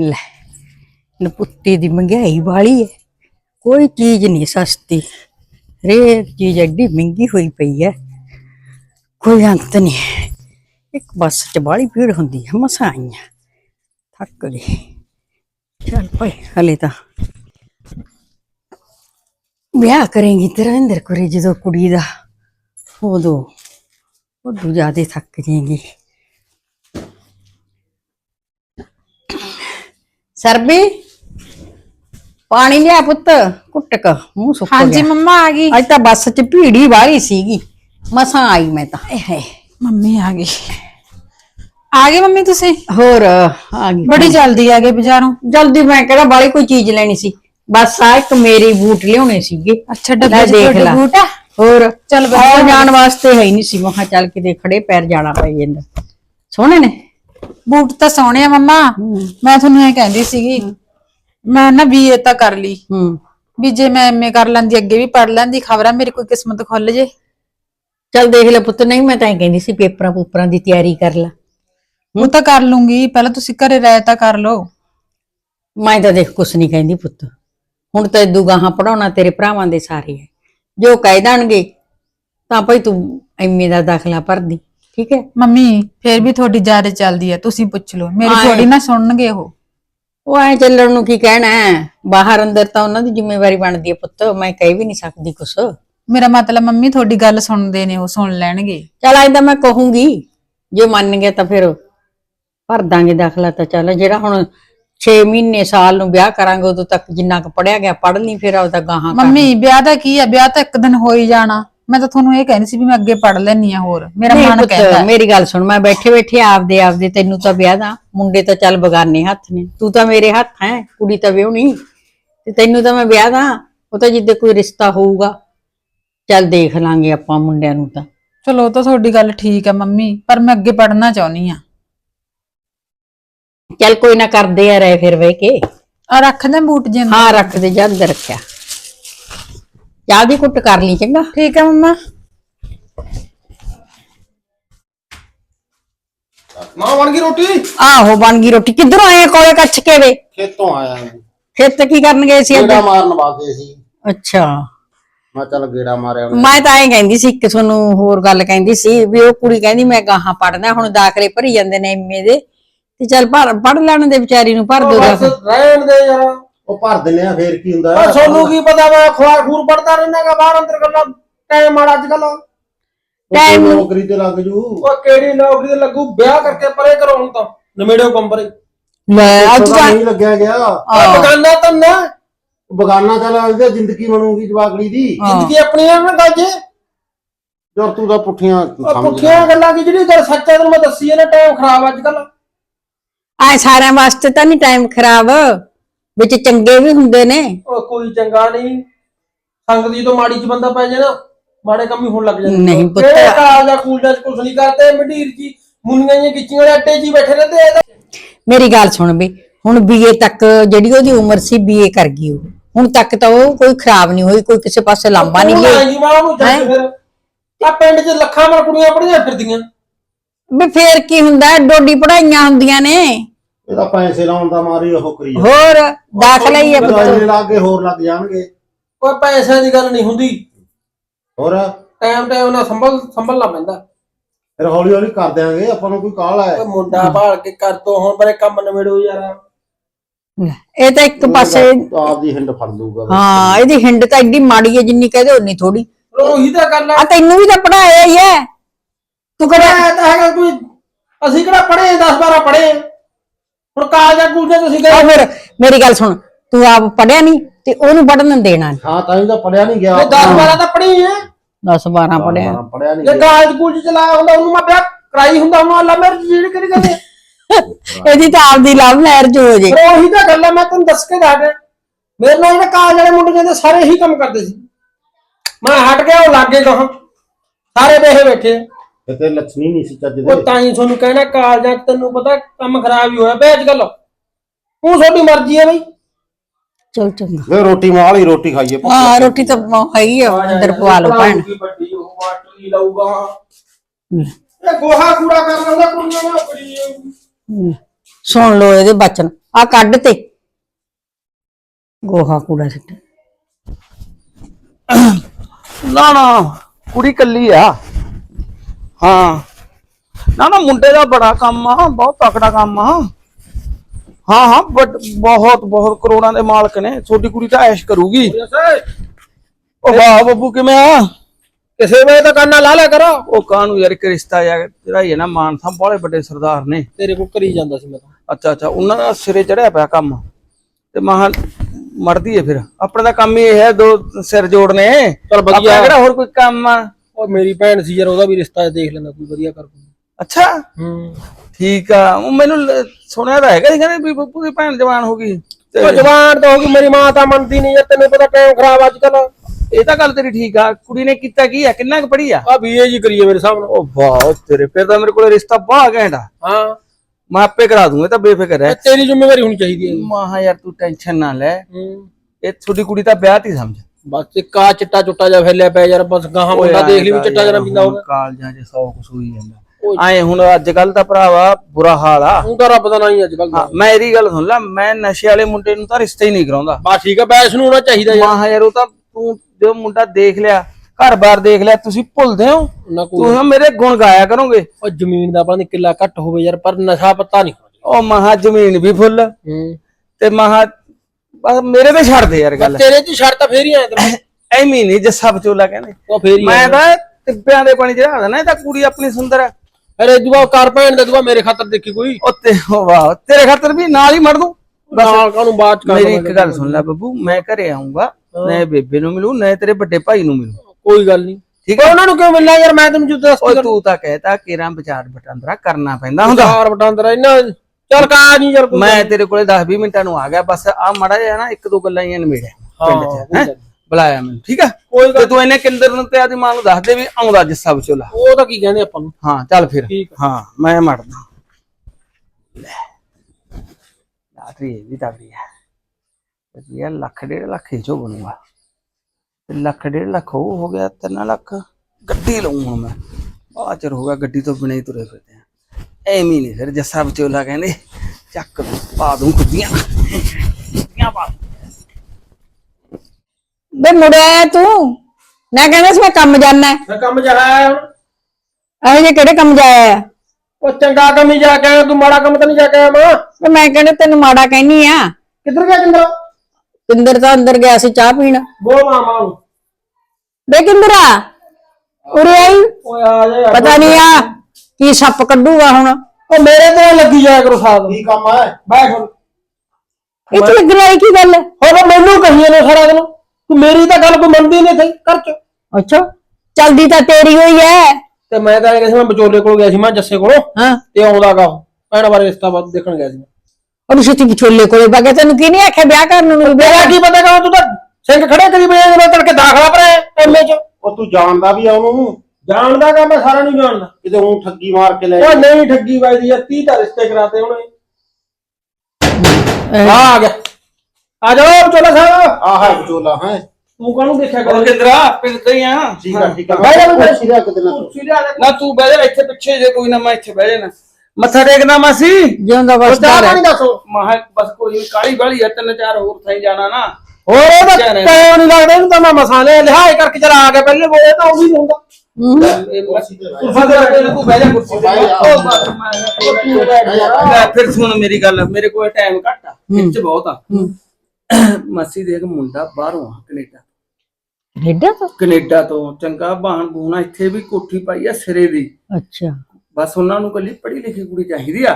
ਲੈ, ਨਪੁੱਤੀ ਦੀ ਮਹਿੰਗਾਈ ਵਾਲੀ ਹੈ ਕੋਈ ਚੀਜ਼ ਨਹੀਂ ਸਸਤੀ। ਹਰੇਕ ਚੀਜ਼ ਐਡੀ ਮਹਿੰਗੀ ਹੋਈ ਪਈ ਹੈ ਕੋਈ ਅੰਤ ਨਹੀਂ। ਇੱਕ ਬੱਸ ਚ ਬਾਹਲੀ ਭੀੜ ਹੁੰਦੀ ਹੈ ਮਸਾਂ ਆਈਆਂ। ਥੱਕ ਗਈ। ਚੱਲ ਭਾਈ, ਹਲੇ ਤਾਂ। ਵਿਆਹ ਕਰੇਂਗੀ ਤਰਵਿੰਦਰ ਕੋਰੇ ਜਦੋਂ ਕੁੜੀ ਦਾ। ਉਦੋਂ ਉਦੋਂ ਜ਼ਿਆਦਾ ਥੱਕ ਜਾਏਗੀ। ਸਰਬੀ ਪਾਣੀ ਲਿਆ ਪੁੱਤ ਕੁੱਟਕ ਮੂੰਹ ਸੁੱਕ ਹਾਂਜੀ ਗਿਆ। ਮੰਮਾ ਆ ਗਈ। ਅੱਜ ਤਾਂ ਬੱਸ 'ਚ ਭੀੜੀ ਵਾਲੀ ਸੀਗੀ। ਮਸਾਂ ਆਈ ਮੈਂ ਤਾਂ। ਹਾਏ ਮੰਮੀ ਆ ਗਈ। ਆ ਗਏ ਮੰਮੀ ਤੁਸੀਂ? ਹੋਰ ਆ ਗਈ। ਬੜੀ ਜਲਦੀ ਆ ਗਏ ਬਾਜ਼ਾਰੋਂ। ਜਲਦੀ ਮੈਂ ਕਿਹੜਾ ਬਾਲੀ ਕੋਈ ਚੀਜ਼ ਲੈਣੀ ਸੀ। ਬਸ ਆ ਇੱਕ ਮੇਰੀ ਬੂਟ ਲਿਆਉਣੇ ਸੀਗੇ। ਅੱਛਾ ਲੈ ਡੱਬੇ ਚ ਦੇਖ ਤੁਹਾਡੇ ਲਾ। ਬੂਟ ਆ? ਹੋਰ ਚੱਲ ਵਧੀਆ। ਆਉਣ ਜਾਣ ਵਾਸਤੇ ਹੈ ਹੀ ਨਹੀਂ ਸੀ। ਮੈਂ ਕਿਹਾ ਚੱਲ ਕਿਤੇ ਖੜੇ ਪੈਰ ਜਾਣਾ ਪਈ ਜਾਂਦਾ। ਸੋਹਣੇ ਨੇ। ਬੂਟ ਤਾਂ ਸੋਹਣੇ ਆ ਮੰਮਾ। ਮੈਂ ਤੁਹਾਨੂੰ ਇਹ ਕਹਿੰਦੀ ਸੀਗੀ ਮੈਂ ਨਾ ਬੀਏ ਤਾਂ ਕਰ ਲਈ। ਹੂੰ। ਵੀ ਜੇ ਮੈਂ ਐਮਏ ਕਰ ਲੈਂਦੀ ਅੱਗੇ ਵੀ ਪੜ ਲੈਂਦੀ ਖਬਰਾਂ ਮੇਰੀ ਕੋਈ ਕਿਸਮਤ ਖੁੱਲ ਜੇ। ਚੱਲ ਦੇਖ ਲੈ ਪੁੱਤ ਨਹੀਂ ਮੈਂ ਤਾਂ ਇਹ ਕਹਿੰਦੀ ਸੀ ਪੇਪਰਾਂ ਪੂਪਰਾਂ ਦੀ ਤਿਆਰੀ ਕਰ ਲੈ। ਉਹ ਤਾਂ ਕਰ ਲੂੰਗੀ ਪਹਿਲਾਂ ਤੁਸੀਂ ਘਰੇ ਰਹਿ ਤਾਂ ਕਰ ਲਓ। ਮੈਂ ਤਾਂ ਦੇਖ ਕੁਛ ਨਹੀਂ ਕਹਿੰਦੀ ਪੁੱਤ। ਹੁਣ ਤਾਂ ਇਦੂ ਗਾਹਾਂ ਪੜਾਉਣਾ ਤੇਰੇ ਭਰਾਵਾਂ ਦੇ ਸਾਰੇ ਹੈ ਜੋ ਕਹਿ ਦੇਣਗੇ ਤਾਂ ਭਾਈ ਤੂੰ ਐਮਏ ਦਾ ਦਾਖਲਾ ਭਰਦੀ ਠੀਕ ਹੈ? ਮੰਮੀ ਫੇਰ ਵੀ ਤੁਹਾਡੀ ਜ਼ਿਆਦਾ ਚੱਲਦੀ ਆ ਤੁਸੀਂ ਪੁੱਛ ਲਓ। ਮੇਰੀ। ਥੋੜੀ ਨਾ ਸੁਣਨਗੇ ਉਹ। ਉਹ ਐ ਚੱਲਣ ਨੂੰ ਕੀ ਕਹਿਣਾ ਹੈ? ਬਾਹਰ ਅੰਦਰ ਤਾਂ ਉਹਨਾਂ ਦੀ ਜ਼ਿੰਮੇਵਾਰੀ ਬਣਦੀ ਹੈ ਪੁੱਤ। ਮੈਂ ਕਹਿ ਵੀ ਨਹੀਂ ਸਕਦੀ ਕੁਛ। ਮੇਰਾ ਮਤਲਬ ਮੰਮੀ ਤੁਹਾਡੀ ਗੱਲ ਸੁਣਦੇ ਨੇ ਉਹ ਸੁਣ ਲੈਣਗੇ। ਚੱਲ ਅੱਜ ਤਾਂ ਮੈਂ ਕਹੂੰਗੀ। ਜੇ ਮੰਨ ਗਿਆ ਤਾਂ ਫਿਰ ਭਰ ਦਾਂਗੇ ਦਾਖਲਾ ਤਾਂ ਚੱਲ। ਜਿਹੜਾ ਹੁਣ 6 ਮਹੀਨੇ ਸਾਲ ਨੂੰ ਵਿਆਹ ਕਰਾਂਗੇ ਉਦੋਂ ਤੱਕ ਜਿੰਨਾ ਕੁ ਪੜਿਆ ਗਿਆ ਪੜ ਲਈ ਫਿਰ ਆਪਦਾ ਗਾਹਾਂ ਕਰ। ਮੰਮੀ ਵਿਆਹ ਦਾ ਕੀ ਆ ਵਿਆਹ ਤਾਂ ਇੱਕ ਦਿਨ ਹੋ ਹੀ ਜਾਣਾ। ਮੈਂ ਤਾਂ ਤੁਹਾਨੂੰ ਇਹ ਕਹਿੰਦੀ ਸੀ ਵੀ ਮੈਂ ਅੱਗੇ ਪੜ ਲੈਣੀ ਆ ਹੋਰ। ਮੇਰਾ ਨਹੀਂ ਮਨ ਪੁੱਤ, ਕਹਿੰਦਾ ਮੇਰੀ ਗੱਲ ਸੁਣ ਮੈਂ ਬੈਠੇ ਬੈਠੇ ਆਪਦੇ ਆਪਦੇ ਤੈਨੂੰ ਤਾਂ ਵਿਆਹ ਦਾ ਮੁੰਡੇ ਤਾਂ ਚੱਲ ਬਗਾਨੇ ਹੱਥ ਨੇ। ਤੂੰ ਤਾਂ ਮੇਰੇ ਹੱਥ ਹੈ ਕੁੜੀ ਤਾਂ ਵਿਆਹਣੀ। ਤੇ ਤੈਨੂੰ ਤਾਂ ਮੈਂ ਵਿਆਹ ਦਾ ਉਹ ਤਾਂ ਜਿੱਦੇ ਕੋਈ ਰਿਸ਼ਤਾ ਹੋਊਗਾ ਚੱਲ ਦੇਖ ਲਾਂਗੇ ਆਪਾਂ ਮੁੰਡਿਆਂ ਨੂੰ ਤਾਂ। ਚਲੋ ਉਹ ਤਾਂ ਤੁਹਾਡੀ ਗੱਲ ਠੀਕ ਆ ਮੰਮੀ ਪਰ ਮੈਂ ਅੱਗੇ ਪੜਨਾ ਚਾਹੁੰਦੀ ਆ ਚੱਲ ਕੋਈ ਨਾ ਕਰਦੇ ਆ ਰਹੇ ਫਿਰ ਵੇ ਕੇ। ਆ ਰੱਖਦੇ ਬੂਟ ਜੇ ਅੰਦਰ? ਹਾਂ ਰੱਖ ਦੇ ਜਦ ਰੱਖਿਆ। ਚਾਹ ਦੀ ਕੁੱਟ ਕਰ ਲਈ ਚੰਗਾ। ਠੀਕ ਆ ਮੰਮਾ। ਮਾਂ ਬਣ ਗਈ ਰੋਟੀ? ਆਹੋ ਬਣ ਗਈ ਰੋਟੀ। ਕਿੱਧਰੋਂ ਆਏ ਕੋਲੇ ਕੱਛ ਕੇ ਵੇ? ਖੇਤੋਂ ਆਇਆ ਖੇਤ ਕੀ ਕਰਨ ਗਏ ਸੀ ਗੇੜਾ ਅੱਜ ਮਾਰਨ ਵਾਗੇ ਸੀ। ਅੱਛਾ। ਮੈਂ ਚੱਲ ਗੇੜਾ ਮਾਰਿਆ ਮੈਂ ਤਾਂ ਐਂ ਕਹਿੰਦੀ ਸੀ ਕਿ ਤੁਹਾਨੂੰ ਹੋਰ ਗੱਲ ਕਹਿੰਦੀ ਸੀ ਵੀ ਉਹ ਕੁੜੀ ਕਹਿੰਦੀ ਮੈਂ ਗਾਹਾਂ ਪੜਨਾ ਹੁਣ ਦਾਖਲੇ ਭਰੀ ਜਾਂਦੇ ਨੇ ਐਮਏ ਦੇ। ਤੇ ਚੱਲ ਭਰ ਪੜ ਲੈਣ ਦੇ ਵਿਚਾਰੀ ਨੂੰ ਭਰ ਦੋ ਬਸ ਦਾਖਲ। ਰਹਿਣ ਦੇ ਯਾਰ। ਉਹ ਭਰ ਦਿੰਨੇ ਆ ਫੇਰ ਕੀ ਹੁੰਦਾ? ਸੋਨੂੰ ਕੀ ਪਤਾ ਮੈਂ ਅਖਬਾਰ ਖੂਰ ਪੜਦਾ ਰਹਿਣਾਗਾ ਬਾਹਰ ਅੰਦਰ ਗੱਲਾਂ ਟਾਈਮ ਮਾੜਾ ਅੱਜ ਕੱਲ Time- ਨੌਕਰੀ ਤੇ ਲੱਗ ਜੂ। ਉਹ ਕਿਹੜੀ ਨੌਕਰੀ ਤੇ ਲੱਗੂ? ਵਿਆਹ ਕਰਕੇ ਪਰੇ ਕਰੋ ਹੁਣ ਤਾਂ ਨਵੇੜਿਓ ਕੰਮ ਪਰੇ ਲੈ ਅੱਜ ਅੱਜ ਤਾਂ ਨਹੀਂ ਲੱਗਿਆ ਗਿਆ। ਆਹ, ਬਗਾਨਾ ਤਾਂ ਨਾ। ਬਗਾਨਾ ਚੱਲ ਇਹਦੇ ਜ਼ਿੰਦਗੀ ਬਣੂਗੀ ਜਵਾਗੜੀ ਦੀ। ਜ਼ਿੰਦਗੀ ਆਪਣੀ ਆ ਨਾ ਗੱਜੇ ਜਦ ਤੂੰ ਤਾਂ ਪੁੱਠੀਆਂ ਉਹ ਸਮਝ ਪੁੱਠੀਆਂ ਗੱਲਾਂ ਕੀ ਜਿਹੜੀ ਗੱਲ ਸੱਚ ਤੈਨੂੰ ਮੈਂ ਦੱਸੀ ਹੈ ਨਾ ਟਾਈਮ ਖਰਾਬ ਅੱਜ ਕੱਲ ਐ ਸਾਰਿਆਂ ਵਾਸਤੇ ਤਾਂ ਨਹੀਂ ਟਾਈਮ ਖਰਾਬ। ਵਿੱਚ ਚੰਗੇ ਵੀ ਹੁੰਦੇ ਨੇ। ਉਹ ਕੋਈ ਚੰਗਾ ਨਹੀਂ। ਸੰਗਤ ਜੀ ਤੋਂ ਮਾੜੀ ਚ ਬੰਦਾ ਪੈ ਨਾ ਮਾੜੇ ਕੰਮ ਹੀ ਹੋਣ ਲੱਗ ਜਾਂਦੇ ਨਹੀਂ ਪੁੱਤ। ਕਿਹੜੇ ਕਾਲਜਾ ਕੂਲਜਾ ਚ ਕੁਛ ਨਹੀਂ ਕਰਦੇ ਮੰਡੀਰ ਜੀ ਮੁੰਨੀਆਂ ਜਿਹੀਆਂ ਗਿੱਚੀਆਂ ਵਾਲੇ ਅੱਟੇ ਜੀ ਬੈਠੇ ਰਹਿੰਦੇ ਆ ਮੇਰੀ ਗੱਲ ਸੁਣ ਬਈ ਹੁਣ ਬੀਏ ਤੱਕ ਜਿਹੜੀ ਉਹਦੀ ਉਮਰ ਸੀ ਬੀਏ ਕਰ ਗਈ ਉਹ। ਹੁਣ ਤੱਕ ਤਾਂ ਉਹ ਕੋਈ ਖਰਾਬ ਨਹੀਂ ਹੋਈ ਕੋਈ ਕਿਸੇ ਪਾਸੇ ਲਾਂਬਾ ਨਹੀਂ ਜੀ ਮਾਂ ਨੂੰ ਫਿਰ। ਆ ਪਿੰਡ 'ਚ ਲੱਖਾਂ ਮਰ ਕੁੜੀਆਂ ਪੜੀਆਂ ਫਿਰਦੀਆਂ। ਵੀ ਫੇਰ ਕੀ ਹੁੰਦਾ ਡੋਡੀ ਪੜਾਈਆਂ ਹੁੰਦੀਆਂ ਨੇ। ਇਹਦਾ ਪੈਸੇ ਲਾਉਣ ਦਾ ਮਾਰੀ ਉਹ ਕਰੀ ਜਾਂਦਾ। ਹੋਰ ਦਾਖਲਾ ਹੀ ਆ ਪੁੱਤ। ਦਵਾਈ ਲੱਗੇ ਹੋਰ ਲੱਗ ਜਾਣਗੇ। ਕੋਈ ਪੈਸਿਆਂ ਦੀ ਗੱਲ ਨਹੀਂ ਹੁੰਦੀ। ਹੋਰ? ਟਾਈਮ ਟਾਈਮ ਨਾਲ ਸੰਭਲ ਸੰਭਲਣਾ ਪੈਂਦਾ। ਫਿਰ ਹੌਲੀ ਹੌਲੀ ਕਰ ਦਿਆਂਗੇ ਆਪਾਂ ਨੂੰ ਕੋਈ ਕਾਹਲ ਹੈ। ਓਏ ਮੁੰਡਾ ਭਾਲ ਕੇ ਕਰ ਦੋ ਹੁਣ ਬਰੇ ਕੰਮ ਨਵੇੜੋ ਯਾਰ। ਇਹ ਤਾਂ ਇੱਕ ਪਾਸੇ ਆਪ ਦੀ ਹਿੰਡ ਫੜ ਲੂਗਾ ਹਾਂ ਇਹਦੀ ਹਿੰਡ ਤਾਂ ਐਡੀ ਮਾੜੀ ਹੈ ਜਿੰਨੀ ਕਹਦੇ ਉਨੀ ਥੋੜੀ ਉਹੀ ਤਾਂ ਗੱਲ ਆ। ਤੈਨੂੰ ਵੀ ਤਾਂ ਪੜਾਇਆ ਹੀ ਹੈ। ਤੂੰ ਕਿਹੜਾ ਹੈ ਤਾਂ ਹੈਗਾ ਕੋਈ ਅਸੀਂ ਕਿਹੜਾ ਪੜ੍ਹੇ 10 12 ਪੜ੍ਹੇ ਹੁਣ ਕਾਲਜਾ ਕੂਲਜਾ ਤੁਸੀਂ ਆ ਗਏ ਫਿਰ ਮੇਰੀ ਗੱਲ ਸੁਣ ਤੂੰ ਆਪ ਪੜਿਆ ਨਹੀਂ ਤੇ ਉਹਨੂੰ ਪੜਨ ਦੇਣਾ। ਹਾਂ ਤਾਂ ਹੀ ਤਾਂ ਪੜਿਆ ਨਹੀਂ ਗਿਆ। 10 12 ਤਾਂ ਪੜ੍ਹੀ ਹੈ। 10 12 ਪੜਿਆ ਪੜਿਆ ਨਹੀਂ ਜੇ ਗਿਆ। ਕਾਲਜ ਕੂਲਜ ਚਲਾਇਆ ਹੁੰਦਾ ਉਹਨੂੰ ਮੈਂ ਵਿਆਹ ਕਰਾਈ ਹੁੰਦਾ ਹੁਣ ਅੱਲਾ ਮੇਰੇ ਜਿਹੜੀ ਕਰੀ ਜਾਂਦੇ ਇਹਦੀ ਤਾਂ ਆਪਦੀ ਲਵ ਮੈਰਿਜ ਹੋ ਜੇ। ਪਰ ਉਹੀ ਤਾਂ ਗੱਲ ਆ ਮੈਂ ਤੈਨੂੰ ਦੱਸ ਕੇ ਦੱਸ ਰਿਹਾ ਮੇਰੇ ਨਾਲ ਜਿਹੜੇ ਕਾਲਜ ਵਾਲੇ ਮੁੰਡੇ ਜਾਂਦੇ ਸਾਰੇ ਇਹੀ ਕੰਮ ਕਰਦੇ ਸੀ। ਮੈਂ ਹਟ ਗਿਆ ਉਹ ਲੱਗੇ ਕਹਾਂ ਸਾਰੇ ਬੈਠੇ ਬੈਠੇ। ਕਿਤੇ ਲੱਛਣੀ ਨਹੀਂ ਸੀ ਚੱਜ ਉਹ ਦੇ ਤਾਂ ਹੀ ਤੁਹਾਨੂੰ ਕਹਿਣਾ ਕਾਲਜਾਂ 'ਚ ਤੈਨੂੰ ਪਤਾ ਕੰਮ ਖਰਾਬ ਹੀ ਹੋਇਆ ਪਿਆ ਅੱਜ ਕੱਲ ਉਹ ਤੁਹਾਡੀ ਮਰਜ਼ੀ ਹੈ ਬਈ। ਚਲ ਚੰਗਾ। ਵੇ ਰੋਟੀ ਮਾਲ ਹੀ ਰੋਟੀ ਖਾਈਏ। ਹਾਂ ਰੋਟੀ ਤਾਂ ਹੈਗੀ ਆ ਅੰਦਰ ਪਵਾ ਲਓ ਭੈਣ। ਵੱਡੀ ਉਹ ਲਊਗਾ ਇਹ ਗੋਹਾ ਕੂੜਾ ਕੁੜੀਆਂ। ਸੁਣ ਲਓ ਇਹਦੇ ਬਚਨ। ਆ ਕੱਢ ਤੇ। ਗੋਹਾ ਕੂੜਾ ਸਿੱਟ। ਨਾ ਨਾ ਕੁੜੀ ਕੱਲੀ ਆ। ਹਾਂ। ਨਾ ਨਾ ਮੁੰਡੇ ਦਾ ਬੜਾ ਕੰਮ ਆ ਬਹੁਤ ਤਕੜਾ ਕੰਮ ਆ। ਹਾਂ ਹਾਂ ਬਟ ਬਹੁਤ ਬਹੁਤ ਕਰੋੜਾਂ ਦੇ ਮਾਲਕ ਨੇ। ਤੁਹਾਡੀ ਕੁੜੀ ਤਾਂ ਐਸ਼ ਕਰੂਗੀ। ਉਹ ਵਾਹ ਬੱਬੂ ਕਿਵੇਂ ਆ? ਕਿਸੇ ਵੇਲੇ ਤਾਂ ਕੰਨਾ ਲਾ ਲਿਆ ਕਰੋ। ਉਹ ਕਾਹਨੂੰ ਯਾਰ ਇੱਕ ਰਿਸ਼ਤਾ ਯਾਰ ਤੇਰਾ ਹੀ ਹੈ ਨਾ ਮਾਨਸਾ ਬਾਲੇ ਵੱਡੇ ਸਰਦਾਰ ਨੇ। ਤੇਰੇ ਕੋਲ ਕਰੀ ਜਾਂਦਾ ਸੀ ਮੈਂ ਤਾਂ। ਅੱਛਾ ਅੱਛਾ ਉਹਨਾਂ ਦਾ ਸਿਰੇ ਚੜਿਆ ਪਿਆ ਕੰਮ। ਤੇ ਮਹਾ ਮਰਦੀ ਹੈ ਫਿਰ। ਆਪਣੇ ਦਾ ਕੰਮ ਹੀ ਇਹ ਹੈ ਦੋ ਸਿਰ ਜੋੜਨੇ। ਚੱਲ ਵਧੀਆ। ਆਪਣਾ ਕਿਹੜਾ ਹੋਰ ਕੋਈ ਕੰਮ ਆ? ਉਹ ਮੇਰੀ ਭੈਣ ਸੀ ਯਾਰ ਉਹਦਾ ਵੀ ਰਿਸ਼ਤਾ ਦੇਖ ਲੈਂਦਾ ਕੋਈ ਵਧੀਆ ਕਰ ਅੱਛਾ? ਹੂੰ। ਠੀਕ ਆ। ਉਹ ਮੈਨੂੰ ਲ- ਸੁਣਿਆ ਤਾਂ ਹੈਗਾ ਸੀ ਕਹਿੰਦੇ ਵੀ ਬੱਬੂ ਦੀ ਭੈਣ ਜਵਾਨ ਹੋ ਗਈ ਤੇ ਉਹ ਜਵਾਨ ਤਾਂ ਹੋ ਗਈ ਮੇਰੀ ਮਾਂ ਤਾਂ ਮੰਨਦੀ ਨਹੀਂ ਯਾਰ ਤੈਨੂੰ ਪਤਾ ਟਾਈਮ ਖਰਾਬ ਅੱਜ ਕੱਲ ਇਹ ਤਾਂ ਗੱਲ ਤੇਰੀ ਠੀਕ ਆ। ਕੁੜੀ ਨੇ ਕੀਤਾ ਕੀ ਆ? ਕਿੰਨਾ ਕੁ ਪੜੀ ਆ? ਆ ਬੀਏ ਜੀ ਕਰੀਏ ਮੇਰੇ ਸਾਹਮਣੇ ਉਹ ਵਾਹ ਤੇਰੇ ਫਿਰ ਤਾਂ ਮੇਰੇ ਕੋਲ ਰਿਸ਼ਤਾ ਬਾਹ ਘੈਂਟਾ ਹਾਂ। ਮੈਂ ਆਪੇ ਕਰਾ ਦੂੰਗਾ ਇਹ ਤਾਂ ਬੇਫਿਕਰ ਇਹ ਹੈ। ਤੇਰੀ ਜ਼ਿੰਮੇਵਾਰੀ ਹੋਣੀ ਚਾਹੀਦੀ ਹੈ। ਮਾਹਾ ਯਾਰ ਤੂੰ ਟੈਨਸ਼ਨ ਨਾ ਲੈ। ਹੂੰ। ਇਹ ਤੁਹਾਡੀ ਕੁੜੀ ਤਾਂ ਵਿਆਹ ਤੀ ਸਮਝ। ਬਸ ਇੱਕ ਆ ਚਿੱਟਾ ਚੁੱਟਾ ਜਿਹਾ ਫੈਲਿਆ ਪਿਆ ਯਾਰ ਬਸ ਗਾਹਾਂ ਮੁੰਡਾ ਦੇਖ ਲਈ ਵੀ ਚਿੱਟਾ ਜਰਾ ਪੀਂਦਾ ਹੋਵੇ ਕਾਲਜਾਂ 'ਚ ਸੌ ਕੁਛ ਹੋਈ ਜਾਂਦਾ। ਆਏ ਹੁਣ ਅੱਜ ਕੱਲ ਤਾਂ ਭਰਾਵਾ ਬੁਰਾ ਹਾਲ ਆ। ਤੂੰ ਤਾਂ ਰੱਬ ਦਾ ਨਹੀਂ ਅੱਜ ਕੱਲ ਮੈਂ ਇਹਦੀ ਗੱਲ ਸੁਣ ਲਾ ਮੈਂ ਨਸ਼ੇ ਵਾਲੇ ਮੁੰਡੇ ਨੂੰ ਤਾਂ ਰਿਸ਼ਤਾ ਹੀ ਨਹੀਂ ਕਰਾਉਂਦਾ। ਬਸ ਠੀਕ ਹੈ ਬੈਸ ਨੂੰ ਹੋਣਾ ਚਾਹੀਦਾ ਯਾਰ। ਮਾਹਾ ਯਾਰ ਉਹ ਤਾਂ ਤੂੰ ਜੋ ਮੁੰਡਾ ਦੇਖ ਲਿਆ ਘਰ-ਬਾਰ ਦੇਖ ਲਿਆ ਤੁਸੀਂ ਭੁੱਲਦੇ ਹੋ? ਤੁਸੀਂ ਮੇਰੇ ਗੁਣ ਗਾਇਆ ਕਰੋਗੇ? ਉਹ ਜ਼ਮੀਨ ਦਾ ਪਤਾ ਨਹੀਂ ਕਿੱਲਾ ਘੱਟ ਹੋਵੇ ਯਾਰ ਪਰ ਨਸ਼ਾ ਪੱਤਾ ਨਹੀਂ ਉਹ ਮਹਾ ਜ਼ਮੀਨ ਵੀ ਫੁੱਲ ਤੇ ਮਹਾ ਬਸ ਮੇਰੇ ਤੇ ਛੱਡ ਦੇ ਯਾਰ ਗੱਲ। ਤੇਰੇ ਚ ਛੱਡ ਤਾਂ ਫੇਰ ਹੀ ਆਇਆ ਤੈਨੂੰ। ਐਵੇਂ ਨਹੀਂ ਜੱਸਾ ਵਿਚੋਲਾ ਕਹਿੰਦੇ। ਉਹ ਫੇਰ ਹੀ ਮੈਂ ਤਾਂ ਟਿੱਬਿਆਂ ਦੇ ਪਾਣੀ ਚੜਾ ਦੇਣਾ ਇਹ ਤਾਂ ਕੁੜੀ ਆਪਣੀ ਸੁੰਦਰ ਹੈ ਅਰੇ ਦੁਆ ਕਰ ਭੈਣ ਦਾ ਦੁਆ ਮੇਰੇ ਖਾਤਰ ਦੇਖੀ ਕੋਈ। ਉਹ ਤੇ ਵਾਹ ਤੇਰੇ ਖਾਤਰ ਵੀ ਨਾਲ ਹੀ ਮਰ ਦੂੰ। ਨਾਲ ਕਾਹਨੂੰ ਬਾਅਦ ਚ ਕਰ ਮੇਰੀ ਇੱਕ ਗੱਲ ਸੁਣ ਲੈ ਬੱਬੂ ਮੈਂ ਘਰੇ ਆਉਂਗਾ ਨਾ ਬੇਬੇ ਨੂੰ ਮਿਲੂ ਨਾ ਤੇਰੇ ਵੱਡੇ ਭਾਈ ਨੂੰ ਮਿਲੂ। ਕੋਈ ਗੱਲ ਨਹੀਂ। ਠੀਕ ਉਹਨਾਂ ਨੂੰ ਕਿਉਂ ਮਿਲਣਾ ਯਾਰ? ਮੈਂ ਤੈਨੂੰ ਜੁੱਤ ਦੱਸ ਤੂੰ ਤਾਂ ਕਹਿਤਾ ਕਿਰਾਂ ਵਿਚਾਰ ਵਟਾਂਦਰਾ ਕਰਨਾ ਪੈਂਦਾ ਹੁੰਦਾ। ਚਾਰ ਵਟਾਂਦਰਾ ਇਹਨਾਂ ਚੱਲ ਕਾ ਨਹੀਂ ਯਾਰ ਕੋਈ। ਮੈਂ ਤੇਰੇ ਕੋਲੇ 10 20 ਮਿੰਟਾਂ ਨੂੰ ਆ ਗਿਆ ਬਸ ਆ ਮੜਾ ਜਿਹਾ ਨਾ ਇੱਕ ਦੋ ਗੱਲਾਂ ਹੀ ਨਿਬੇੜਿਆ ਪਿੰਡ ਚ ਹੈਂ? ਬੁਲਾਇਆ ਮੈਨੂੰ ਠੀਕ ਆ? ਕੋਈ ਤੇ ਤੂੰ ਇਹਨੇ ਕਿੰਦਰ ਨੂੰ ਤੇ ਆਦੀ ਮਾਂ ਨੂੰ ਦੱਸ ਦੇ ਵੀ ਆਉਂਦਾ ਜੱਸਾ ਵਿਚੋਲਾ ਉਹ ਤਾਂ ਕੀ ਕਹਿੰਦੇ ਆਪਾਂ ਨੂੰ। ਹਾਂ ਚੱਲ ਫਿਰ। ਠੀਕ ਹਾਂ ਮੈਂ ਮੜਦਾ ਲੈ ਲਾਟਰੀ ਇਹ ਵੀ ਤਗੜੀ ਹੈ ਵਧੀਆ ਲੱਖ ਡੇਢ ਲੱਖ ਹੀ ਚੋ ਬਣੂਗਾ। ਤੇ ਲੱਖ ਡੇਢ ਲੱਖ ਉਹ ਹੋ ਗਿਆ 3 ਲੱਖ। ਗੱਡੀ ਲਊਂ ਹੁਣ ਮੈਂ। ਆ ਚਿਰ ਹੋ ਗਿਆ ਗੱਡੀ ਤੋਂ ਬਿਨਾਂ ਹੀ ਤੁਰੇ ਫਿਰਦੇ ਆ। ਐਵੇਂ ਨਹੀਂ ਫਿਰ ਜੱਸਾ ਵਿਚੋਲਾ ਕਹਿੰਦੇ ਚੱਕ ਪਾ ਦੂੰ ਖੁੱਦੀਆਂ ਖੁੱਦੀਆਂ ਪਾ। ਬੇ ਮੁੜਿਆ ਤੂੰ? ਮੈਂ ਕਹਿੰਦਾ ਸੀ ਮੈਂ ਕੰਮ ਜਾਣਾ ਮੈਂ ਕੰਮ ਜਾਇਆ ਹੁਣ। ਇਹ ਜੇ ਕਿਹੜੇ ਕੰਮ ਜਾਇਆ ਆ ਉਹ ਚੰਗਾ ਕੰਮ ਹੀ ਜਾ ਕੇ ਆਇਆ ਤੂੰ ਮਾੜਾ ਕੰਮ ਤਾਂ ਨਹੀਂ ਜਾ ਕੇ ਆਇਆ ਮਾਂ। ਬੇ ਮੈਂ ਕਹਿੰਦਾ ਤੈਨੂੰ ਮਾੜਾ ਕਹਿਨੀ ਆ। ਕਿੱਧਰ ਗਿਆ ਚੰਦਰਾ ਕਿੰਦਰ ਤਾਂ ਅੰਦਰ ਗਿਆ ਸੀ ਚਾਹ ਪੀਣ। ਬੋਲ ਮਾਂ ਮਾਂ। ਨੂੰ ਬੇ ਕਿੰਦਰਾ ਉਰੇ ਆਈ। ਓਏ ਆ ਜਾ ਯਾਰ। ਪਤਾ ਨਹੀਂ ਆ। ਕੀ ਸੱਪ ਕੱਢੂਗਾ ਹੁਣ? ਉਹ ਮੇਰੇ ਤੇ ਲੱਗੀ ਜਾਇਆ ਕਰੋ ਸਾਥ ਕੀ ਕੰਮ ਹੈ ਬੈਠ ਹੁਣ। ਇਹ ਚ ਲੱਗਣ ਵਾਲੀ ਕੀ ਗੱਲ ਹੈ? ਹੋਰ ਮੈਨੂੰ ਕਹੀਏ ਨੇ ਸਾਰਾ ਦਿਨ। ਤੂੰ ਮੇਰੀ ਤਾਂ ਗੱਲ ਕੋਈ ਮੰਨਦੀ ਨਹੀਂ ਥਈ ਕਰ ਚ। ਅੱਛਾ। ਚਲਦੀ ਤਾਂ ਤੇਰੀ ਹੋਈ ਹੈ। ਤੇ ਮੈਂ ਤਾਂ ਇਹ ਕਿਹਾ ਸੀ ਮੈਂ ਵਿਚੋਲੇ ਕੋਲ ਗਿਆ ਸੀ ਮੈਂ ਜੱਸੇ ਕੋਲੋਂ। ਹਾਂ। ਤੇ ਆਉਂਦਾਗਾ ਉਹ। ਭੈਣ ਬਾਰੇ ਰਿਸ਼ਤਾ ਬਾਤ ਦੇਖਣ ਗਿਆ ਸੀ ਉਹਨੂੰ ਸਿੱਧੀ ਵਿਚੋਲੇ ਕੋਲੇ ਬਗੇ ਤੈਨੂੰ ਕੀ ਨਹੀਂ ਆਖਿਆ ਵਿਆਹ ਕਰਨ ਨੂੰ? ਮੇਰਾ ਵਿਆਹ ਕੀ ਪਤਾ ਕਿ ਤੂੰ ਤਾਂ ਸਿੰਘ ਖੜੇ ਕਰੀ ਬਈ ਤੜਕੇ ਦਾਖਲਾ ਭਰਿਆ ਐਮਏ ਚ। ਉਹ ਤੂੰ ਜਾਣਦਾ ਵੀ ਆ ਉਹਨੂੰ। ਜਾਣਦਾ ਗਾ ਮੈਂ ਸਾਰਾ ਨਹੀਂ ਜਾਣਦਾ। ਕਿਤੇ ਉਹ ਠੱਗੀ ਮਾਰ ਕੇ ਲੈ ਉਹ ਨਹੀਂ ਠੱਗੀ ਵੱਜਦੀ ਆ 30 ਦਾ ਰਿਸ਼ਤੇ ਕਰਾਤੇ ਉਹਨੇ। ਆ ਆ ਗਿਆ। ਆ ਜਾਓ ਵਿਚੋਲਾ ਸਾਹਿਬ। ਆਹ ਹੈ ਵਿਚੋਲਾ ਹੈ। ਤੂੰ ਕਾਹਨੂੰ ਦੇਖਿਆ ਉਹ ਕਰ ਕਿੰਦਰਾ ਪਿੰਡ ਤੇ ਹੀ ਆ। ਠੀਕ ਆ ਠੀਕ ਆ। ਬਹਿ ਜਾ, ਬਹਿ ਜਾ। ਸਿਰਿਆ ਕਿਤੇ ਨਾ ਨਾ ਤੂੰ ਬਹਿ ਜਾ ਇੱਥੇ ਪਿੱਛੇ ਜੇ ਕੋਈ ਨਾ ਮੈਂ ਇੱਥੇ ਬਹਿ ਜਾਣਾ। ਮੱਥਾ ਟੇਕਣਾ ਮਾਸੀ? ਜਿਉਂਦਾ ਚਾਹ ਵਸਦਾ ਪਾਣੀ ਦੱਸੋ। ਮਹਾ ਬਸ ਕੋਈ ਕਾਲੀ ਵਾਲੀ ਹੈ ਤਿੰਨ ਚਾਰ ਹੋਰ ਥਾਈ ਜਾਣਾ ਨਾ। ਹੋਰ ਉਹਦਾ ਰਹਿ- ਟਾਈਮ ਨਹੀਂ ਲੱਗਦਾ ਇਹਨੂੰ ਤਾਂ ਮੈਂ ਮਸਾਲੇ ਲਿਹਾਜ਼ ਕਰਕੇ ਚਲਾ ਆ ਗਿਆ ਪਹਿਲੇ ਬੋਲੇ ਤਾਂ ਉਹ ਵੀ ਹੁੰਦਾ। ਫਿਰ ਸੁਣ ਮੇਰੀ ਗੱਲ ਮੇਰੇ ਕੋਲ ਟਾਈਮ ਘੱਟ ਆ ਵਿੱਚ ਬਹੁਤ ਆ। ਮਾਸੀ ਦੇਖ ਮੁੰਡਾ ਬਾਹਰੋਂ ਆ ਕੈਨੇਡਾ। ਕੈਨੇਡਾ ਤੋਂ? ਕੈਨੇਡਾ ਤੋਂ ਚੰਗਾ ਬਾਹਣ ਬੂਣਾ ਇੱਥੇ ਵੀ ਕੋਠੀ ਪਾਈ ਆ ਸਿਰੇ ਦੀ। ਅੱਛਾ। ਬਸ ਉਹਨਾਂ ਨੂੰ ਕੱਲੀ ਪੜ੍ਹੀ ਲਿਖੀ ਕੁੜੀ ਚਾਹੀਦੀ ਆ।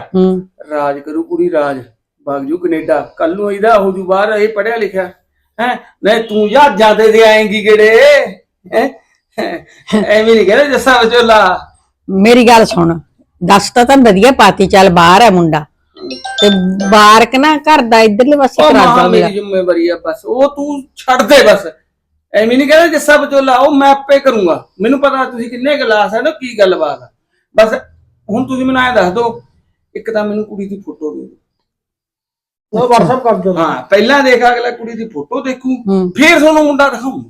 ਰਾਜ ਕਰੂ ਕੁੜੀ ਰਾਜ। ਬਾਗਜੂ ਕੈਨੇਡਾ। ਕੱਲ ਨੂੰ ਇਹਦਾ ਹੋ ਜੂ ਬਾਹਰ ਇਹ ਪੜਿਆ ਲਿਖਿਆ ਹੈ? ਨਹੀਂ ਤੂੰ ਯਾਰ ਜਾਦੇ ਦੇ ਆਏਂਗੀ ਕਿਹੜੇ? ਹੈ? ਐਵੇਂ ਨਹੀਂ ਕਹਿੰਦੇ ਜੱਸਾ ਵਿਚੋਲਾ। ਮੇਰੀ ਗੱਲ ਸੁਣ ਦੱਸ ਤਾਂ ਤਾਂ ਵਧੀਆ ਪਾਤੀ ਚੱਲ ਬਾਹਰ ਹੈ ਮੁੰਡਾ। ਤੇ ਬਾਰਕ ਨਾ ਘਰ ਦਾ ਇਧਰਲੇ ਪਾਸੇ ਉਹ ਕਰਾ ਮਾਂ ਮੇਰੀ ਜ਼ਿੰਮੇਵਾਰੀ ਆ ਬਸ ਉਹ ਤੂੰ ਛੱਡ ਦੇ ਬਸ। ਐਵੇਂ ਨਹੀਂ ਕਹਿੰਦੇ ਜੱਸਾ ਵਿਚੋਲਾ ਉਹ ਮੈਂ ਆਪੇ ਕਰੂੰਗਾ। ਮੈਨੂੰ ਪਤਾ ਤੁਸੀਂ ਕਿੰਨੇ ਗਲਾਸ ਹੈ ਨਾ ਕੀ ਗੱਲਬਾਤ ਆ। ਬਸ ਹੁਣ ਤੁਸੀਂ ਮੈਨੂੰ ਐ ਦੱਸ ਦਿਓ ਇੱਕ ਤਾਂ ਮੈਨੂੰ ਕੁੜੀ ਦੀ ਫੋਟੋ ਦੇ ਦਿਓ। ਉਹ WhatsApp ਕਰ ਦਿਓ ਹਾਂ ਪਹਿਲਾਂ ਦੇਖ ਅਗਲਾ ਕੁੜੀ ਦੀ ਫੋਟੋ ਦੇਖੂ ਹੂੰ। ਫਿਰ ਤੁਹਾਨੂੰ ਮੁੰਡਾ ਦਿਖਾਉਂ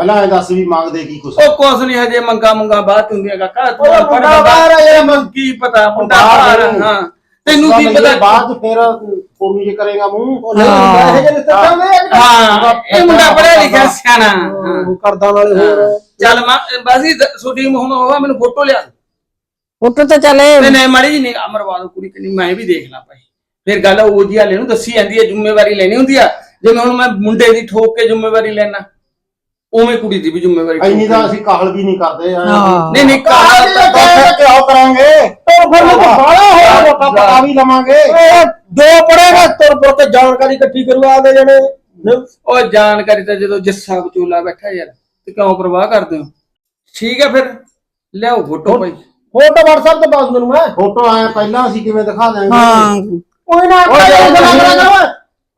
ਪਹਿਲਾਂ ਇਹ ਦੱਸ ਵੀ ਮੰਗਦੇ ਕੀ ਕੁਛ? ਉਹ ਕੁਛ ਨਹੀਂ ਹਜੇ ਮੰਗਾ ਮੰਗਾ ਬਾਤ ਹੁੰਦੀਆਂ ਕਾਕਾ। ਤੂੰ ਉਹ ਮੁੰਡਾ। ਬਾਹਰ ਆ ਯਾਰ, ਤੈਨੂੰ ਕੀ ਪਤਾ ਮੁੰਡਾ ਬਾਹਰ ਆ। ਹਾਂ। ਤੈਨੂੰ ਕੀ ਪਤਾ? ਬਾਅਦ ਚ ਫਿਰ ਕੋਮੀ ਜੇ ਕਰੇਗਾ ਮੂੰਹ। ਉਹ ਨਹੀਂ ਹੁੰਦਾ ਇਹ ਜਿਹੇ ਰਿਸ਼ਤੇ ਚਾਹੁੰਦੇ ਆ ਅੱਜ ਕੱਲ੍ਹ। ਹਾਂ ਇਹ ਮੁੰਡਾ ਪੜਿਆ ਲਿਖਿਆ ਸਿਆਣਾ ਹਾਂ। ਉਹ ਕਰਦਾ ਨਾਲੇ ਹੋਰ। ਚੱਲ ਮੈਂ ਬਸ ਹੀ ਛੋਟੀ ਹੁਣ ਹੋਵਾ ਮੈਨੂੰ ਫੋਟੋ ਲਿਆ ਫੋਟੋ ਤਾਂ ਚਲੇ ਤੇ ਨਹੀਂ ਮਾੜੀ ਜੀ ਨਹੀਂ ਅਮਰਵਾ ਦੋ ਕੁੜੀ ਕਿੰਨੀ ਮੈਂ ਵੀ ਦੇਖ ਲਾਂ ਭਾਈ। ਫਿਰ ਗੱਲ ਉਹ ਜੀ ਹਾਲੇ ਨੂੰ ਦੱਸੀ ਜਾਂਦੀ ਹੈ ਜ਼ਿੰਮੇਵਾਰੀ ਲੈਣੀ ਹੁੰਦੀ ਆ। ਜਿਵੇਂ ਹੁਣ ਮੈਂ ਮੁੰਡੇ ਦੀ ਠੋਕ ਕੇ ਜ਼ਿੰਮੇਵਾਰੀ ਲੈਣਾ ਉਵੇਂ ਕੁੜੀ ਦੀ ਵੀ ਜ਼ਿੰਮੇਵਾਰੀ ਇੰਨੀ ਕੇ। ਤਾਂ ਅਸੀਂ ਕਾਹਲ ਵੀ ਨਹੀਂ ਕਰਦੇ ਆ ਹਾਂ। ਨਹੀਂ ਨਹੀਂ ਕਾਹਲ ਤਾਂ- ਫਿਰ ਕਿਉਂ ਕਰਾਂਗੇ। ਤੋਂ ਫਿਰ ਮੈਨੂੰ ਬਾਲਾ ਹੋਇਆ ਮੋਟਾ ਪਤਾ ਵੀ ਲਵਾਂਗੇ। ਓਏ, ਜੋ ਪੜੇਗਾ ਤੁਰ ਪੁਰ ਕੇ ਜਾਣਕਾਰੀ ਇਕੱਠੀ ਕਰਵਾ ਦੇ ਜਣੇ। ਉਹ ਜਾਣਕਾਰੀ ਤਾਂ ਜਦੋਂ ਜੱਸਾ ਵਿਚੋਲਾ ਬੈਠਾ ਯਾਰ ਤੇ ਕਿਉਂ ਪਰਵਾਹ ਕਰਦੇ ਹੋ? ਠੀਕ ਹੈ ਫਿਰ ਲਿਆਓ ਫੋਟੋ ਭਾਈ। ਫੋਟੋ WhatsApp ਤੇ ਪਾਸ ਮੈਨੂੰ ਮੈਂ। ਫੋਟੋ ਆਇਆ ਪਹਿਲਾਂ ਅਸੀਂ ਕਿਵੇਂ ਦਿਖਾ ਦਿਆਂਗੇ? ਹਾਂ। ਕੋਈ ਨਾ ਓਏ,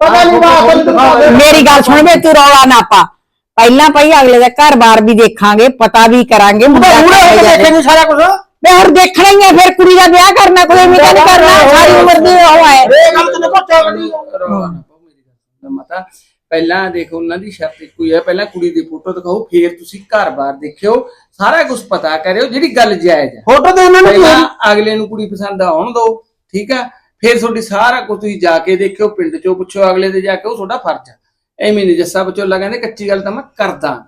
ਪਤਾ ਨਹੀਂ ਬਾਤ ਨਹੀਂ ਦਿਖਾ ਦੇ। ਮੇਰੀ ਗੱਲ ਸੁਣ ਵੇ ਤੂੰ ਰੌਲਾ ਨਾ ਪਾ। ਪਹਿਲਾਂ ਪਈ ਅਗਲੇ ਦਾ ਘਰ-ਬਾਰ ਵੀ ਦੇਖਾਂਗੇ ਪਤਾ ਵੀ ਕਰਾਂਗੇ ਮੁੰਡਾ ਮੂਰੇ ਹੋ ਕਿਹੋ ਕੇ ਜਿਹਾ ਦੇਖੇ ਨਹੀਂ ਸਾਰਾ ਕੁਝ ਮੈਂ ਹੋਰ ਦੇਖਣਾ ਹੀ ਹੈ ਫਿਰ ਕੁੜੀ ਦਾ ਵਿਆਹ ਕਰਨਾ ਕੋਈ ਤਾਂ ਨਹੀਂ ਕਰਨਾ ਸਾਰੀ ਉਮਰ ਦੀ ਉਹ ਹੈ। ਇਹ ਗੱਲ ਤੈਨੂੰ ਪਤਾ ਨਹੀਂ ਮਾਤਾ ਪਹਿਲਾਂ ਦੇਖੋ ਉਹਨਾਂ ਦੀ ਸ਼ਰਤ ਇੱਕੋ ਹੀ ਹੈ ਪਹਿਲਾਂ ਕੁੜੀ ਦੀ ਫੋਟੋ ਦਿਖਾਓ ਫਿਰ ਤੁਸੀਂ ਘਰ-ਬਾਰ ਦੇਖਿਓ ਸਾਰਾ ਕੁਝ ਪਤਾ ਕਰਿਓ ਜਿਹੜੀ ਗੱਲ ਜਾਇਜ਼ ਹੈ ਫੋਟੋ ਤੇ ਇਹਨਾਂ ਨੂੰ ਅਗਲੇ ਨੂੰ ਕੁੜੀ ਪਸੰਦ ਆਉਣ ਦਿਓ ਠੀਕ ਆ? ਫਿਰ ਤੁਹਾਡੀ ਸਾਰਾ ਕੁਝ ਤੁਸੀਂ ਜਾ ਕੇ ਦੇਖਿਓ ਪਿੰਡ ਚੋਂ ਪੁੱਛੋ ਅਗਲੇ ਦੇ ਜਾ ਕੇ ਉਹ ਤੁਹਾਡਾ ਫਰਜ਼ ਆ। ਐਵੇਂ ਨਹੀਂ ਜੱਸਾ ਵਿਚੋਲਾ ਕਹਿੰਦੇ ਕੱਚੀ ਗੱਲ ਤਾਂ ਮੈਂ ਕਰਦਾ।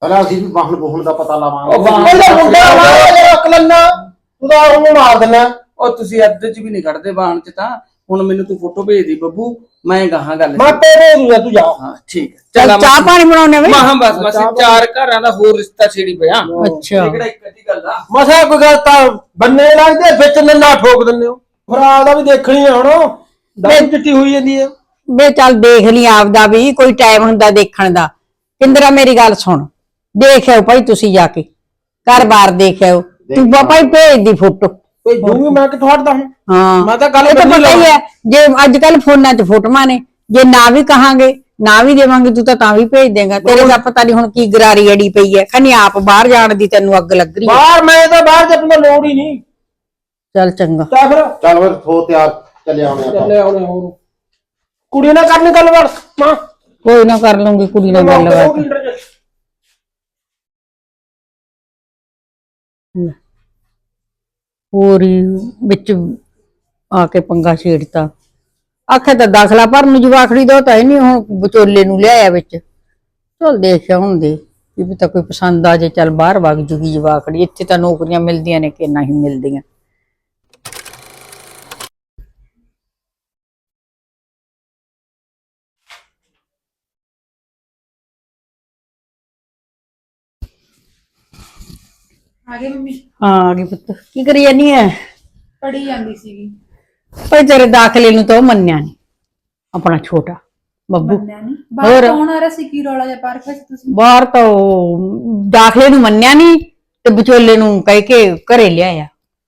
ਪਹਿਲਾਂ ਅਸੀਂ ਵੀ ਵਾਹਨ ਬੋਹਣ ਦਾ ਪਤਾ ਲਾਵਾਂਗੇ। ਉਹ ਵਾਹਨ- ਇਹਦਾ ਮੁੰਡਾ ਮਾਰਿਆ ਜਰਾ ਅਕਲੰਨਾ ਤੂੰ ਤਾਂ ਉਹਨੂੰ ਮਾਰ ਦੇਣਾ। ਉਹ ਤੁਸੀਂ ਅੱਧ ਚ ਵੀ ਨਹੀਂ ਕੱਢਦੇ ਬਾਣ ਚ ਤਾਂ। ਹੁਣ ਮੈਨੂੰ ਤੂੰ ਫੋਟੋ ਭੇਜ ਦੀ ਬੱਬੂ ਮੈਂ ਗਾਹਾਂ ਗੱਲ ਮੈਂ ਤੇਰੇ ਦੂੰਗਾ ਤੂੰ ਜਾ। ਹਾਂ ਠੀਕ ਹੈ। ਚੱਲ ਚਾਹ ਪਾਣੀ ਬਣਾਉਣੇ ਵੇ ਮਹਾਂ ਬਸ ਬਸ ਇਹ ਚਾਰ ਘਰਾਂ ਦਾ ਹੋਰ ਰਿਸ਼ਤਾ ਛੇੜੀ ਪਿਆ। ਅੱਛਾ। ਇਹ ਕਿਹੜਾ ਇੱਕ ਅੱਧੀ ਗੱਲ ਆ। ਮਸਾ ਕੋਈ ਗੱਲ ਤਾਂ ਬੰਨੇ ਲੱਗਦੇ ਵਿੱਚ ਨੰਨਾ ਠੋਕ ਦਿੰਦੇ ਹੋ। ਭਰਾ ਦਾ ਵੀ ਦੇਖਣੀ ਆ ਹੁਣ। ਚਿੱਟੀ ਹੋਈ ਜਾਂਦੀ ਹੈ ਵੇ ਚੱਲ ਦੇਖ ਲਈ ਆਪਦਾ ਵੀ ਕੋਈ ਟਾਈਮ ਹੁੰਦਾ ਦੇਖਣ ਦਾ। ਕਿੰਦਰਾ ਮੇਰੀ ਗੱਲ ਸੁਣ। ਦੇਖਿਓ ਭਾਈ ਤੁਸੀਂ ਜਾ ਕੇ। ਘਰ-ਬਾਰ ਦੇਖਿਓ। ਤੂੰ ਬਾਪਾ ਹੀ ਭੇਜ ਦੀ ਫੋਟੋ। ਕੋਈ ਜੂਗੀ ਮੈਂ ਕਿੱਥੋਂ ਹਟਦਾ ਹੁਣ? ਹਾਂ। ਮੈਂ ਤਾਂ ਗੱਲ ਇਹ ਤਾਂ ਪਤਾ ਹੀ ਹੈ ਜੇ ਅੱਜ ਕੱਲ ਫੋਨਾਂ 'ਚ ਫੋਟੋਆਂ ਨੇ ਜੇ ਨਾ ਵੀ ਕਹਾਂਗੇ ਨਾ ਵੀ ਦੇਵਾਂਗੇ ਤੂੰ ਤਾਂ ਤਾਂ ਵੀ ਭੇਜ ਦੇਗਾ। ਤੇਰੇ ਦਾ ਪਤਾ ਨਹੀਂ ਹੁਣ ਕੀ ਗਰਾਰੀ ਅੜੀ ਪਈ ਹੈ। ਖਨੀ ਆਪ ਬਾਹਰ ਜਾਣ ਦੀ ਤੈਨੂੰ ਅੱਗ ਲੱਗ ਰਹੀ ਹੈ। ਬਾਹਰ ਮੈਂ ਤਾਂ ਬਾਹਰ ਜੱਟ ਦਾ ਲੋੜ ਹੀ ਨਹੀਂ। ਚੱਲ ਚੰਗਾ। ਤਾਂ ਫਿਰ। ਚੱਲ ਫਿਰ ਹੋ ਤਿਆਰ ਚੱਲੇ ਆਉਣੇ ਆਪਾਂ। ਚੱਲੇ ਆਉਣੇ ਹੋਰ। ਕੁੜੀ ਨਾਲ ਕਰਨੀ ਗੱਲਬਾਤ? ਮਾਂ। ਕੋਈ ਨਾ ਕਰ ਲੂੰਗੀ ਕੁੜੀ ਨਾਲ ਗੱਲਬਾਤ ਪੂਰੀ ਵਿੱਚ ਆ ਕੇ ਪੰਗਾ ਛੇੜਤਾ। ਆਖੇ ਤਾਂ ਦਾਖਲਾ ਭਰਨ ਨੂੰ ਜਵਾਖੜੀ ਦੋ ਤਾਂ ਹੀ ਨਹੀਂ ਹੁਣ ਵਿਚੋਲੇ ਨੂੰ ਲਿਆਇਆ ਵਿੱਚ। ਚਲ ਦੇਖਿਆ ਹੁਣ ਦੇ ਕੀ ਪਤਾ ਕੋਈ ਪਸੰਦ ਆ ਜੇ ਚੱਲ ਬਾਹਰ ਵਗ ਜੂਗੀ ਜਵਾਖੜੀ ਇੱਥੇ ਤਾਂ ਨੌਕਰੀਆਂ ਮਿਲਦੀਆਂ ਨੇ ਕਿ ਨਹੀਂ ਮਿਲਦੀਆਂ। ਆ ਗਏ ਮੰਮੀ। ਹਾਂ ਆ ਗਈ ਪੁੱਤ। ਕੀ ਕਰੀ ਜਾਨੀ ਐ? ਪੜੀ ਜਾਂਦੀ ਸੀਗੀ। ਭਾਈ ਤੇਰੇ ਦਾਖਲੇ ਨੂੰ ਤਾਂ ਉਹ ਮੰਨਿਆ ਨਹੀਂ ਆਪਣਾ ਛੋਟਾ ਬੱਬੂ। ਹੋਰ? ਬਾਹਰ ਕੌਣ ਆ ਰਿਹਾ ਸੀ? ਕੀ ਰੌਲਾ ਜਿਹਾ ਪਾਰਕ ਵਿੱਚ ਤੁਸੀਂ? ਬਾਹਰ ਤਾਂ ਉਹ ਦਾਖਲੇ ਨੂੰ ਮੰਨਿਆ ਨਹੀਂ ਤੇ ਵਿਚੋਲੇ ਨੂੰ ਕਹਿ ਕੇ ਘਰੇ ਲਿਆਇਆ।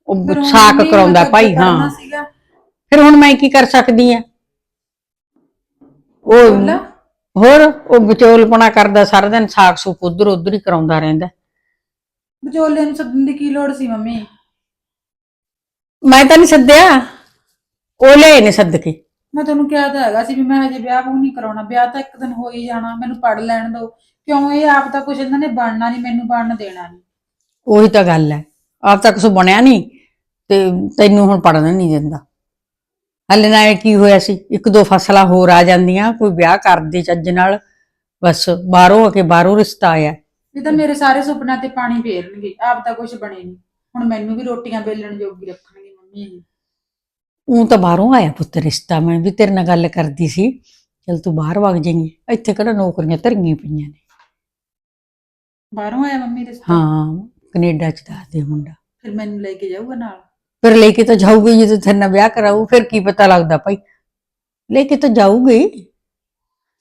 ਉਹ ਫਿਰ ਹੁਣ ਸਾਕ ਮੰਮੀ ਕਰਾਉਂਦਾ ਭਾਈ ਕਰਨਾ ਹਾਂ। ਸੀਗਾ। ਫਿਰ ਹੁਣ ਮੈਂ ਕੀ ਕਰ ਸਕਦੀ ਆ ਉਹ ਬੋਲਾ? ਹੋਰ ਉਹ ਵਿਚੋਲਪਣਾ ਕਰਦਾ ਸਾਰਾ ਦਿਨ ਸਾਕ ਸੂਕ ਉਧਰ ਉਧਰ ਹੀ ਕਰਾਉਂਦਾ ਰਹਿੰਦਾ। ਵਿਚੋਲੇ ਨੂੰ ਸੱਦਣ ਦੀ ਕੀ ਲੋੜ ਸੀ ਮੰਮੀ? ਮੈਂ ਤਾਂ ਨਹੀਂ ਸੱਦਿਆ। ਉਹ ਲੈ ਨੇ ਸੱਦ ਕੇ। ਮੈਂ ਤੁਹਾਨੂੰ ਕਿਹਾ ਤਾਂ ਹੈਗਾ ਸੀ ਵੀ ਮੈਂ ਹਜੇ ਵਿਆਹ ਉਹ ਨਹੀਂ ਕਰਾਉਣਾ। ਵਿਆਹ ਤਾਂ ਇੱਕ ਦਿਨ ਹੋ ਹੀ ਜਾਣਾ। ਮੈਨੂੰ ਪੜ ਲੈਣ ਦਿਓ। ਕਿਉਂ? ਇਹ ਆਪ ਤਾਂ ਕੁਝ ਇਹਨਾਂ ਨੇ ਬਣਨਾ ਨਹੀਂ ਮੈਨੂੰ ਬਣਨ ਦੇਣਾ ਨਹੀਂ। ਉਹੀ ਤਾਂ ਗੱਲ ਹੈ। ਆਪ ਤਾਂ ਕੁਛ ਬਣਿਆ ਨਹੀਂ ਤੇ ਤੈਨੂੰ ਹੁਣ ਪੜਨ ਨਹੀਂ ਦਿੰਦਾ। ਹਲੇ ਨਾ ਇਹ ਕੀ ਹੋਇਆ ਸੀ? ਇੱਕ ਦੋ ਫਸਲਾਂ ਹੋਰ ਆ ਜਾਂਦੀਆਂ ਕੋਈ ਵਿਆਹ ਕਰਦੇ ਚੱਜ ਨਾਲ। ਬਸ ਬਾਹਰੋਂ ਆ ਕੇ ਬਾਹਰੋਂ ਰਿਸ਼ਤਾ ਆਇਆ। ਇਹ ਤਾਂ ਮੇਰੇ ਸਾਰੇ ਸੁਪਨਿਆਂ ਤੇ ਪਾਣੀ ਫੇਰਨਗੇ ਆਪ ਤਾਂ ਕੁਝ ਬਣੇ ਨਹੀਂ ਹੁਣ ਮੈਨੂੰ ਵੀ ਰੋਟੀਆਂ ਵੇਲਣ ਜੋਗੀ ਰੱਖਣਗੇ ਮੰਮੀ ਇਹ। ਉਹ ਤਾਂ ਬਾਹਰੋਂ ਆਇਆ ਪੁੱਤ ਰਿਸ਼ਤਾ ਮੈਂ ਵੀ ਤੇਰੇ ਨਾਲ ਗੱਲ ਕਰਦੀ ਸੀ। ਚਲ ਤੂੰ ਬਾਹਰ ਵਗ ਜਾਈਂ ਇੱਥੇ ਕਿਹੜਾ ਨੌਕਰੀਆਂ ਧਰੀਆਂ ਪਈਆਂ ਨੇ। ਬਾਹਰੋਂ ਆਇਆ ਮੰਮੀ ਦੇ ਹਾਂ ਕੈਨੇਡਾ ਚ ਦੱਸਦੇ ਮੁੰਡਾ। ਫਿਰ ਮੈਨੂੰ ਲੈ ਕੇ ਜਾਊਗਾ ਨਾਲ? ਫਿਰ ਲੈ ਕੇ ਤਾਂ ਜਾਊਗੀ ਜਦੋਂ ਤੇਰੇ ਨਾਲ ਵਿਆਹ ਕਰਾਊ ਫਿਰ ਕੀ ਪਤਾ ਲੱਗਦਾ ਭਾਈ। ਲੈ ਕੇ ਤਾਂ ਜਾਊਗੀ।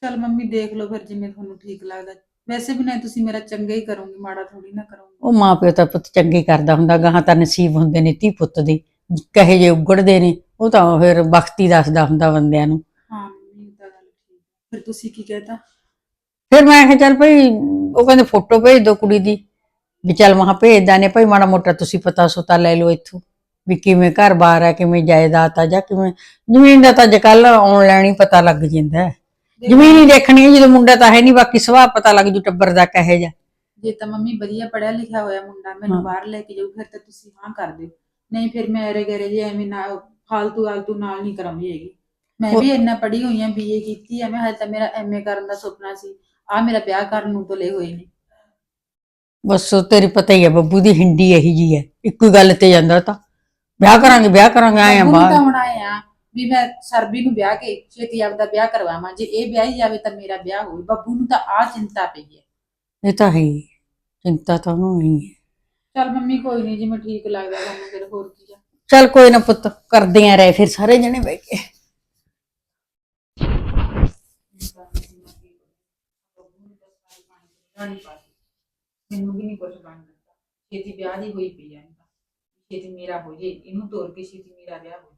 ਚਲ ਮੰਮੀ ਦੇਖ ਲਓ ਫਿਰ ਜਿਵੇਂ ਤੁਹਾਨੂੰ ਠੀਕ ਲੱਗਦਾ। ਵੈਸੇ ਵੀ ਨਾ ਤੁਸੀਂ ਮੇਰਾ ਚੰਗਾ ਹੀ ਕਰੋਗੇ ਮਾੜਾ ਥੋੜੀ ਨਾ ਕਰੋਗੇ। ਉਹ ਮਾਂ ਪਿਓ ਤਾਂ ਪੁੱਤ ਚੰਗੇ ਕਰਦਾ ਹੁੰਦਾ ਗਾਹਾਂ ਤਾਂ ਨਸੀਬ ਹੁੰਦੇ ਨੇ ਧੀ ਪੁੱਤ ਦੇ। ਕਹੇ ਜੇ ਉਗੜਦੇ ਨੇ ਉਹ ਤਾਂ ਫਿਰ ਬਖਤੀ ਦੱਸਦਾ ਹੁੰਦਾ ਬੰਦਿਆਂ ਨੂੰ। ਹਾਂ ਮੰਮੀ ਇਹ ਤਾਂ ਗੱਲ ਠੀਕ ਫਿਰ ਤੁਸੀਂ ਕੀ ਕਹਿਤਾ? ਫਿਰ ਮੈਂ ਕਿਹਾ ਚੱਲ ਭਾਈ ਉਹ ਕਹਿੰਦੇ ਫੋਟੋ ਭੇਜ ਦਿਓ ਕੁੜੀ ਦੀ। ਵੀ ਚੱਲ ਮਹਾ ਭੇਜਦਾ ਨੇ ਭਾਈ ਮਾੜਾ ਮੋਟਾ ਤੁਸੀਂ ਪਤਾ ਸੁਤਾ ਲੈ ਲਓ ਇੱਥੋਂ। ਵੀ ਕਿਵੇਂ ਘਰ-ਬਾਰ ਹੈ ਕਿਵੇਂ ਜਾਇਦਾਦ ਆ ਜਾਂ ਕਿਵੇਂ। ਜ਼ਮੀਨ ਦਾ ਤਾਂ ਅੱਜ ਕੱਲ ਆਨਲਾਈਨ ਹੀ ਪਤਾ ਲੱਗ ਜਾਂਦਾ ਹੈ। ਜ਼ਮੀਨ ਹੀ ਦੇਖਣੀ ਹੈ ਜਦੋਂ ਮੁੰਡਾ ਤਾਂ ਹੈ ਨਹੀਂ ਬਾਕੀ ਸੁਭਾਅ ਪਤਾ ਲੱਗ ਜੂ ਟੱਬਰ ਦਾ ਕਹੇ ਜਾ ਜੇ ਤਾਂ ਮੰਮੀ ਵਧੀਆ ਪੜਿਆ ਲਿਖਿਆ ਹੋਇਆ ਮੁੰਡਾ ਮੈਨੂੰ। ਬਾਹਰ ਲੈ ਕੇ ਜਾਊ ਫਿਰ ਤਾਂ ਤੁਸੀਂ ਹਾਂ ਕਰ ਦਿਓ। ਨਹੀਂ ਫਿਰ ਮੈਂ ਐਰੇ ਗਰੇ ਜੇ ਐਵੇਂ ਨਾ ਫਾਲਤੂ ਆਲਤੂ ਨਾਲ ਨਹੀਂ ਕਰਾਉਂਦੀ ਹੈਗੀ। ਮੈਂ ਵੀ ਇੰਨਾ ਪੜ੍ਹੀ ਹੋਈ ਆ ਬੀਏ ਕੀਤੀ ਆ ਮੈਂ ਹਜੇ ਤਾਂ ਮੇਰਾ ਐਮਏ ਕਰਨ ਦਾ ਸੁਪਨਾ ਸੀ। ਆ ਮੇਰਾ ਵਿਆਹ ਕਰਨ ਨੂੰ ਤੁਲੇ ਹੋਏ ਨੇ। ਬਸ ਉਹ ਤੇਰੀ ਪਤਾ ਹੀ ਹੈ ਬੱਬੂ ਦੀ ਹਿੰਦੀ ਇਹੀ ਜੀ ਹੈ। ਇੱਕੋ ਹੀ ਗੱਲ ਤੇ ਜਾਂਦਾ ਤਾਂ। ਵਿਆਹ ਕਰਾਂਗੇ ਵਿਆਹ ਕਰਾਂਗੇ ਆਏ ਆ ਤਾਂ ਬਾਹਰ। ਹੁਣ ਆਏ ਆ। ਵੀ ਮੈਂ ਸਰਬੀ ਨੂੰ ਵਿਆਹ ਕੇ ਛੇਤੀ ਆਪਦਾ ਵਿਆਹ ਕਰਵਾਵਾਂ ਜੇ ਇਹ ਵਿਆਹੀ ਜਾਵੇ ਤਾਂ ਮੇਰਾ ਵਿਆਹ ਹੋਵੇ। ਬੱਬੂ ਨੂੰ ਤਾਂ ਆ ਚਿੰਤਾ ਪਈ ਹੈ। ਇਹ ਤਾਂ ਹੈ ਹੀ। ਚਿੰਤਾ ਤਾਂ ਉਹਨੂੰ ਹੀ ਹੈ। ਚਲ ਮੰਮੀ ਕੋਈ ਨਹੀਂ ਜਿਵੇਂ ਠੀਕ ਲੱਗਦਾ ਤੁਹਾਨੂੰ ਫਿਰ ਹੋਰ ਕੀ ਆ। ਚੱਲ ਕੋਈ ਨਾ ਪੁੱਤ ਕਰਦੇ ਆ ਰਹੇ ਫਿਰ ਸਾਰੇ ਜਣੇ ਬਹਿ ਕੇ। ਮੈਨੂੰ ਵੀ ਨਹੀਂ ਕੁਝ ਬਣ ਦਿੱਤਾ ਛੇਤੀ ਵਿਆਹ ਦੀ ਹੋਈ ਪਈ ਆ ਇਹਨੂੰ ਤਾਂ। ਛੇਤੀ ਮੇਰਾ ਹੋ ਜੇ ਇਹਨੂੰ ਤੋਰ ਕੇ ਛੇਤੀ ਮੇਰਾ ਵਿਆਹ ਹੋ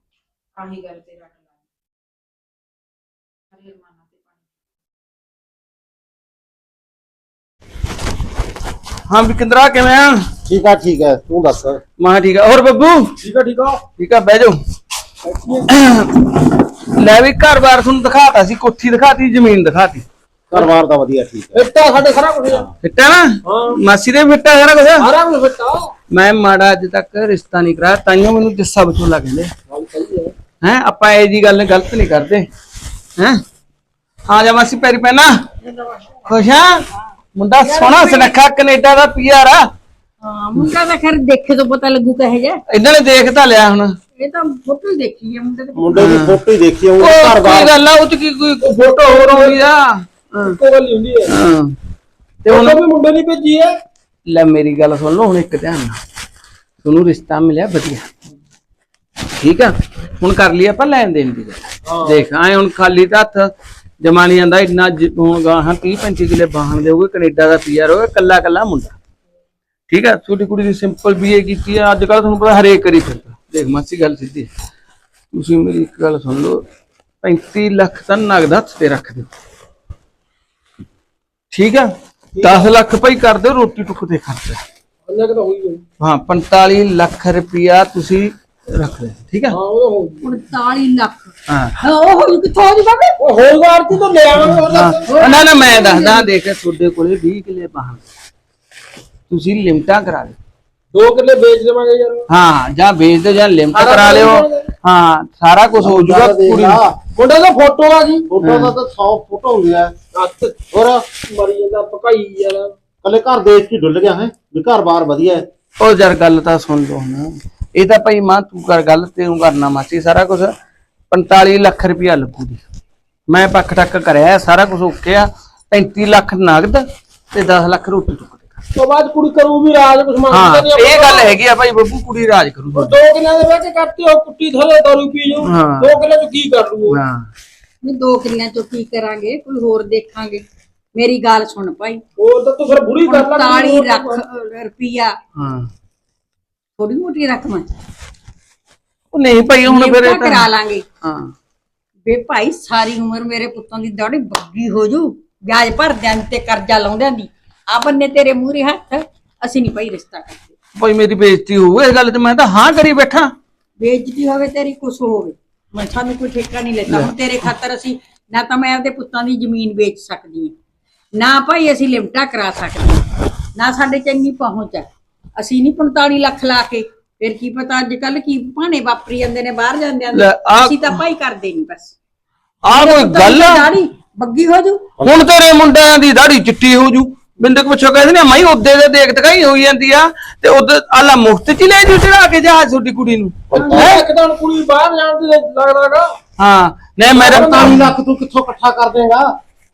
ਆਹੀ ਗੱਲ ਤੇ ਰੱਟ ਲਾ ਹਰੇ ਮਾਨਾ ਤੇ ਪਾਣੀ ਹਾਂ ਵਿਕੰਦਰਾ ਕਿਵੇਂ ਆ? ਠੀਕ ਆ ਠੀਕ ਹੈ ਤੂੰ ਦੱਸ। ਮੈਂ ਠੀਕ ਆ। ਹੋਰ ਬੱਬੂ? ਠੀਕ ਆ ਠੀਕ ਆ। ਠੀਕ ਆ ਬਹਿ ਜਾਓ। ਲੈ ਵੀ ਘਰ-ਬਾਰ ਤੁਹਾਨੂੰ ਦਿਖਾਤਾ ਸੀ ਕੋਠੀ ਦਿਖਾਤੀ ਜ਼ਮੀਨ ਦਿਖਾਤੀ। ਘਰਵਾਰ ਦਾ ਵਧੀਆ ਠੀਕ ਹੈ ਫਿੱਟਾ ਸਾਡੇ ਸਾਰਾ ਕੁਝ ਆ। ਫਿੱਟਾ ਨਾ? ਹਾਂ। ਮਾਸੀ ਦੇ ਫਿੱਟਾ ਸਾਰਾ ਕੁਝ ਸਾਰਾ ਕੁਝ ਫਿੱਟਾ। ਮੈਂ ਮਾੜਾ ਅੱਜ ਤੱਕ ਰਿਸ਼ਤਾ ਨਹੀਂ ਕਰਾਇਆ ਤਾਈਓ ਮੈਨੂੰ ਜੱਸਾ ਗੱਲ ਸਹੀ ਹੈ ਹੈ ਆਪਾਂ ਇਹ ਜੀ ਗੱਲ ਗਲਤ ਨਹੀਂ ਕਰਦੇ। ਹੈ? ਆ ਜਾ ਮਾਸੀ ਪੈਰੀ ਪੈਣਾ ਖੁਸ਼ ਆ? ਮੁੰਡਾ ਸੋਹਣਾ ਸੁਨੱਖਾ ਕੈਨੇਡਾ ਦਾ ਪੀਆਰ ਆ। ਹਾਂ ਮੁੰਡਾ ਤਾਂ ਖੈਰ ਦੇਖੇ ਤੋਂ ਪਤਾ ਲੱਗੂ ਕਹੇ ਜਾ ਇਹਨਾਂ ਨੇ ਦੇਖ ਤਾਂ ਲਿਆ ਹੁਣ। ਇਹ ਤਾਂ ਫੋਟੋ ਹੀ ਦੇਖੀ ਹੈ ਮੁੰਡੇ ਦੇ। ਮੁੰਡੇ ਦੀ ਫੋਟੋ ਹੀ ਦੇਖੀ ਉਹ ਉਹ ਕੋਈ ਘਰਵਾਰ ਗੱਲ ਆ ਉਹ ਚ ਕੀ ਕੋਈ ਫੋਟੋ ਹੋਰ ਹੋਈ ਆ। ਹਾਂ, ਇੱਕੋ ਗੱਲ ਹੀ ਹੁੰਦੀ ਹੈ ਹਾਂ। ਤੇ ਹੁਣ ਉਹ ਵੀ ਮੁੰਡੇ ਨੇ ਭੇਜੀ ਹੈ ਲੈ ਮੇਰੀ ਗੱਲ ਸੁਣ ਲਓ ਹੁਣ ਇੱਕ ਧਿਆਨ ਨਾਲ। ਤੁਹਾਨੂੰ ਰਿਸ਼ਤਾ ਮਿਲਿਆ ਵਧੀਆ। ਠੀਕ ਆ? ਹੁਣ ਕਰ ਲਈ ਆਪਾਂ ਲੈਣ ਦੇਣ ਦੀ। ਗੱਲ ਦੇਖ ਆਏ ਹੁਣ ਖਾਲੀ ਤਾਂ ਹੱਥ ਜਮਾ ਨਹੀਂ ਜਾਂਦਾ ਇੰਨਾ ਜ- ਹੁਣ ਗਾਹਾਂ 30 35 ਕਿਲੇ ਬਾਹਣ ਦੇਊਗੇ ਕੈਨੇਡਾ ਦਾ ਪੀਆਰ ਹੋਵੇ ਕੱਲਾ ਕੱਲਾ ਮੁੰਡਾ। ਠੀਕ ਆ ਛੋਟੀ ਕੁੜੀ ਦੀ ਸਿੰਪਲ ਬੀਏ ਕੀਤੀ ਆ ਅੱਜ ਕੱਲ ਤੁਹਾਨੂੰ ਪਤਾ ਹਰੇਕ ਕਰੀ ਫਿਰਦਾ। ਦੇਖ ਮਾਸੀ ਗੱਲ ਸਿੱਧੀ ਹੈ। ਤੁਸੀਂ ਮੇਰੀ ਇੱਕ ਗੱਲ ਸੁਣ ਲਓ 35 ਲੱਖ ਤਾਂ ਨਗਦ ਹੱਥ ਤੇ ਰੱਖ ਦਿਓ। ਠੀਕ ਆ 10 ਲੱਖ ਭਾਈ ਕਰ ਦਿਓ ਰੋਟੀ ਟੁੱਕ ਤੇ ਖਰਚਾ। ਅੰਨਾ ਕਿ ਤਾਂ ਹੋਈ ਹੋਈ ਹਾਂ 45 ਲੱਖ ਰੁਪਿਆ ਤੁਸੀਂ ਰੱਖ ਠੀਕ ਆ? ਹਾਂ ਉਹ ਹੋ ਗਈ 49 ਲੱਖ। ਹਾਂ। ਉਹ ਹੋ ਕਿੱਥੋਂ ਆ ਜੀ ਬਾਬੇ ਉਹ ਹੋਊਗਾ ਆਰਤੀ ਤਾਂ ਲੈ ਆਵਾਂਗੇ ਹਾਂ। ਨਾ ਨਾ ਮੈਂ ਦੱਸਦਾ ਦੇਖ ਤੁਹਾਡੇ ਕੋਲੇ 20 ਕਿੱਲੇ ਬਾਹਰ ਤੁਸੀਂ ਲਿਮਟਾਂ ਕਰਾ ਲਿਓ। ਦੋ ਕਿੱਲੇ ਵੇਚ ਦੇਵਾਂਗੇ ਯਾਰ। ਹਾਂ ਜਾਂ ਵੇਚ ਦਿਓ ਜਾਂ ਲਿਮਟ ਕਰਾ ਲਿਓ। ਹਾਂ ਸਾਰਾ ਕੁਝ ਹੋ ਕੁੜੀ ਨੂੰ। ਮੁੰਡੇ ਦਾ ਫੋਟੋ ਆ ਜੀ। ਫੋਟੋ ਦਾ ਤਾਂ 100 ਫੋਟੋ ਹੁੰਦੀ ਹੈ ਹੱਥ ਹੋਰ ਮਰੀ ਜਾਂਦਾ ਪਕਾਈ ਯਾਰ। ਕੱਲੇ ਘਰ ਦੇਖ ਕੇ ਡੁੱਲ ਗਿਆ ਹੈ। ਵੀ ਘਰ-ਬਾਰ ਵਧੀਆ ਹੈ। ਉਹ ਯਾਰ ਗੱਲ ਤਾਂ ਸੁਣ ਲਓ ਹੁਣ। ਇਹ ਤਾਂ ਭਾਈ ਮਾਂ ਤੂੰ ਕਰ ਗੱਲ ਤੈਨੂੰ ਕਰਨਾ ਮਾਸੀ ਸਾਰਾ ਕੁਝ 45 ਲੱਖ ਰੁਪਇਆ ਲੱਗੂਗੀ ਮੈਂ ਪੱਕ ਟੱਕ ਕਰਿਆ ਹੈ, ਸਾਰਾ ਕੁਝ ਓਕੇ ਆ 35 ਲੱਖ ਨਗਦ ਤੇ 10 ਲੱਖ ਰੋਟੀ ਟੁੱਕ ਤੋਂ ਬਾਅਦ ਕੁੜੀ ਕਰੂ ਵੀ ਰਾਜ ਕੁਛ ਹਾਂ ਮੰਗਦਾ ਨਹੀਂ ਇਹ ਗੱਲ ਹੈਗੀ ਆ ਭਾਈ ਬੱਬੂ ਕੁੜੀ ਰਾਜ ਕਰੂ ਦੋ ਕਿੱਲੇ ਦੇ ਵਿੱਚ ਕੱਟੇ ਉਹ ਕੁੱਟੀ ਥਲੇ ਦਾਰੂ ਪੀ ਜਾਊ। ਹਾਂ। ਦੋ ਕਿੱਲੇ ਚ ਕੀ ਕਰ ਲੂ? ਹਾਂ। ਵੀ ਦੋ ਕਿੱਲਿਆਂ ਚੋਂ ਕੀ ਕਰਾਂਗੇ? ਕੋਈ ਹੋਰ ਦੇਖਾਂਗੇ। ਮੇਰੀ ਗੱਲ ਸੁਣ ਭਾਈ। ਹੋਰ ਤਾਂ ਤੂੰ ਫਿਰ ਬੁੜੀ ਕਰ ਲੈ 49 ਲੱਖ ਰੁਪਿਆ ਹਾਂ। ਥੋੜੀ ਮੋਟੀ ਰਕਮ ਹੈ ਉਹ ਨਹੀਂ ਭਾਈ ਹੁਣ ਫਿਰ ਇਹ ਨਿਮਟਾ ਕਰਾ ਤਾਂ ਲਾਂਗੇ। ਹਾਂ। ਵੇ ਭਾਈ ਸਾਰੀ ਉਮਰ ਮੇਰੇ ਪੁੱਤਾਂ ਦੀ ਦਾੜੀ ਬੱਗੀ ਹੋ ਜੂ। ਵਿਆਜ ਭਰਦਿਆਂ ਦੀ ਤੇ ਕਰਜ਼ਾ ਲਾਉਂਦਿਆਂ ਦੀ। ਆ ਬੰਨੇ ਤੇਰੇ ਮੂਹਰੇ ਹੱਥ ਅਸੀਂ ਨਹੀਂ ਭਾਈ ਰਿਸ਼ਤਾ ਕਰਦੇ। ਭਾਈ ਮੇਰੀ ਬੇਇੱਜ਼ਤੀ ਹੋਊ ਇਸ ਗੱਲ ਤੇ ਮੈਂ ਤਾਂ ਹਾਂ ਕਰੀ ਬੈਠਾ। ਬੇਇੱਜ਼ਤੀ ਹੋਵੇ ਤੇਰੀ ਕੁਛ ਹੋਵੇ। ਮੈਂ ਸਾਨੂੰ ਕੋਈ ਠੇਕਾ ਨਹੀਂ ਲੈਂਦਾ। ਹੁਣ ਤੇਰੇ ਖਾਤਰ ਅਸੀਂ ਨਾ ਤਾਂ ਮੈਂ ਆਪਦੇ ਪੁੱਤਾਂ ਦੀ ਜ਼ਮੀਨ ਵੇਚ ਸਕਦੀ ਹਾਂ। ਨਾ ਭਾਈ ਅਸੀਂ ਲਿਮਟਾ ਕਰਾ ਸਕਦੇ ਹਾਂ। ਨਾ ਸਾਡੇ ਚ ਇੰਨੀ ਪਹੁੰਚ ਹੈ। ਅਸੀਂ ਨਹੀਂ 45 ਲੱਖ ਲਾ ਕੇ ਫਿਰ ਕੀ ਪਤਾ ਅੱਜ ਕੱਲ ਕੀ ਭਾਣੇ ਵਾਪਰੀ ਜਾਂਦੇ ਨੇ ਬਾਹਰ ਜਾਂਦੇ ਲੈ, ਆਹ- ਅਸੀਂ ਤਾਂ ਭਾਈ ਕਰਦੇ ਨਹੀਂ ਬਸ। ਆਹ ਕੋਈ ਗੱਲ ਆ? ਦਾੜੀ ਬੱਗੀ ਹੋ ਜੂ। ਹੁਣ ਤੇਰੇ ਮੁੰਡਿਆਂ ਦੀ ਦਾੜੀ ਚਿੱਟੀ ਹੋ ਜੂ। ਬਿੰਦਕ ਪੁੱਛੋ ਕਹਿੰਦੇ ਨੇ ਮਾਈ ਉਹਦੇ ਦੇ ਦੇਖ ਤਕਾਈ ਹੋਈ ਜਾਂਦੀ ਆ ਤੇ ਉਹਦੇ ਆਲਾ ਮੁਫਤ ਚ ਹੀ ਲੈ ਜੂ ਚੜਾ ਕੇ ਜਹਾਜ਼ ਛੋਟੀ ਕੁੜੀ ਨੂੰ। ਹੈ? ਇੱਕ ਤਾਂ ਕੁੜੀ ਬਾਹਰ ਜਾਣ ਦੀ ਲੱਗਦਾਗਾ ਹਾਂ ਨਹੀਂ ਮੇਰੇ 45 ਲੱਖ ਤੂੰ ਕਿੱਥੋਂ ਇਕੱਠਾ ਕਰ ਦੇਗਾ?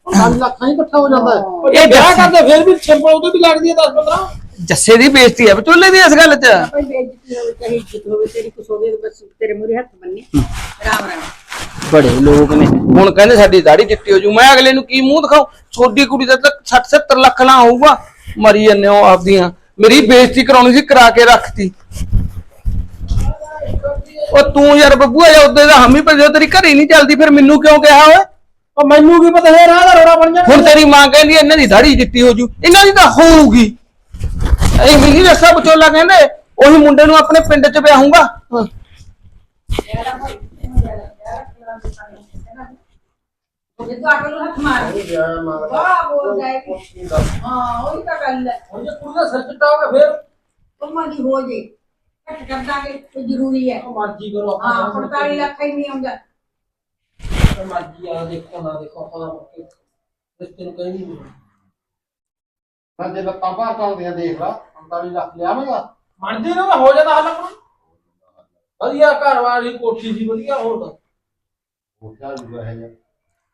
45 ਲੱਖ ਹੀ ਇਕੱਠਾ ਹੋ ਜਾਂਦਾ ਹੈ। ਇਹ ਇਹ ਵਿਆਹ ਦੱਸ- ਕਰਦੇ ਫਿਰ ਵੀ ਸਿੰਪਲ ਉਹਦੇ ਵੀ ਲੱਗਦੀ ਹੈ 10 15 ਜੱਸੇ ਦੀ ਬੇਇੱਜ਼ਤੀ ਆ ਵਿਚੋਲੇ ਦੀ ਇਸ ਗੱਲ 'ਚ। ਭਾਈ ਬੇਇੱਜ਼ਤੀ ਹੋਵੇ ਚਾਹੇ ਇੱਜ਼ਤ ਹੋਵੇ ਤੇਰੀ ਕੁਛ ਹੋਵੇ ਬਸ ਤੇਰੇ ਮੂਹਰੇ ਹੱਥ ਬੰਨੇ। ਰਾਮ ਰਾਮ। ਬੜੇ ਲੋਕ ਨੇ। ਹੁਣ ਕਹਿੰਦੇ ਸਾਡੀ ਦਾੜੀ ਚਿੱਟੀ ਹੋ ਜੂ ਮੈਂ ਅਗਲੇ ਨੂੰ ਕੀ ਮੂੰਹ ਦਿਖਾਉ ਛੋਟੀ ਕੁੜੀ ਦਾ ਤਾਂ 60 70 ਲੱਖ ਲਾ ਹੋਊਗਾ। ਮਰੀ ਜੰਨੇ ਉਹ ਆਪਦੀਆਂ। ਮੇਰੀ ਬੇਇੱਜ਼ਤੀ ਕਰਾਉਣੀ ਸੀ ਕਰਾ ਕੇ ਰੱਖਤੀ। ਉਹ ਤੂੰ ਯਾਰ ਬੱਬੂ ਆ ਉਹਦੇ ਦਾ ਹਮੀ ਪਰ ਤੇਰੀ ਘਰੇ ਨਹੀਂ ਚੱਲਦੀ ਫਿਰ ਮੈਨੂੰ ਕਿਉਂ ਕਿਹਾ ਓਏ? ਉਹ ਮੈਨੂੰ ਕੀ ਪਤਾ ਹੈ ਰਾਹ ਦਾ ਰੋੜਾ ਬਣ ਜਾਣਾ। ਹੁਣ ਤੇਰੀ ਮਾਂ ਕਹਿੰਦੀ ਇਹਨਾਂ ਦੀ ਦਾੜੀ ਚਿੱਟੀ ਹੋ ਜੂ ਇਹਨਾਂ ਦੀ ਤਾਂ ਹੋਊਗੀ। ਇਹ ਮਿਲੀ ਰਸਾ ਬਚੋਲਾ ਕਹਿੰਦੇ ਉਹੀ ਮੁੰਡੇ ਨੂੰ ਆਪਣੇ ਪਿੰਡ 'ਚ ਵਿਆਹੂੰਗਾ ਜੇ ਤੂੰ ਆਟੋ ਨੂੰ ਹੱਥ ਮਾਰ ਵਾਹ ਬੋਲ ਜਾਏਗੀ ਹਾਂ। ਉਹੀ ਤਾਂ ਗੱਲ ਹੈ ਹੁਣ ਜੇ ਕੁੜੀ ਦਾ ਸਿਰ ਚਿੱਟਾ ਹੋ ਗਿਆ ਫਿਰ ਤੁਮਾਂ ਦੀ ਹੋ ਜੇ। ਘੱਟ ਕਰ ਦਾਂਗੇ ਕੋਈ ਜ਼ਰੂਰੀ ਹੈ। ਉਹ ਮਰਜ਼ੀ ਕਰੋ ਆਪਾਂ ਹਾਂ 45 ਲੱਖ ਹੀ ਨਹੀਂ ਆਉਂਦਾ। ਤੇ ਮਰਜ਼ੀ ਆ ਦੇਖੋ ਨਾ ਦੇਖੋ ਆਪਾਂ ਦਾ ਮੁੱਕੇ ਰਿਸ਼ਤੇ ਨੂੰ ਕਹੀਂ ਨਹੀਂ ਮੈਂ ਜੇ ਲੱਤਾਂ ਭਾਰ ਚੱਲਦੀਆਂ ਦੇਖ ਲਾ 45 ਲੱਖ ਲਿਆਵੇਂਗਾ। ਮੰਨਦੇ ਨਾ ਹੋ ਜਾਂਦਾ ਹੱਲ ਆਪਣਾ। ਵਧੀਆ ਘਰ ਵਾਲੀ ਕੋਠੀ ਸੀ ਵਧੀਆ ਹੋਰ। ਤਾਂ ਕਿਆ ਜੂਗਾ ਹੈ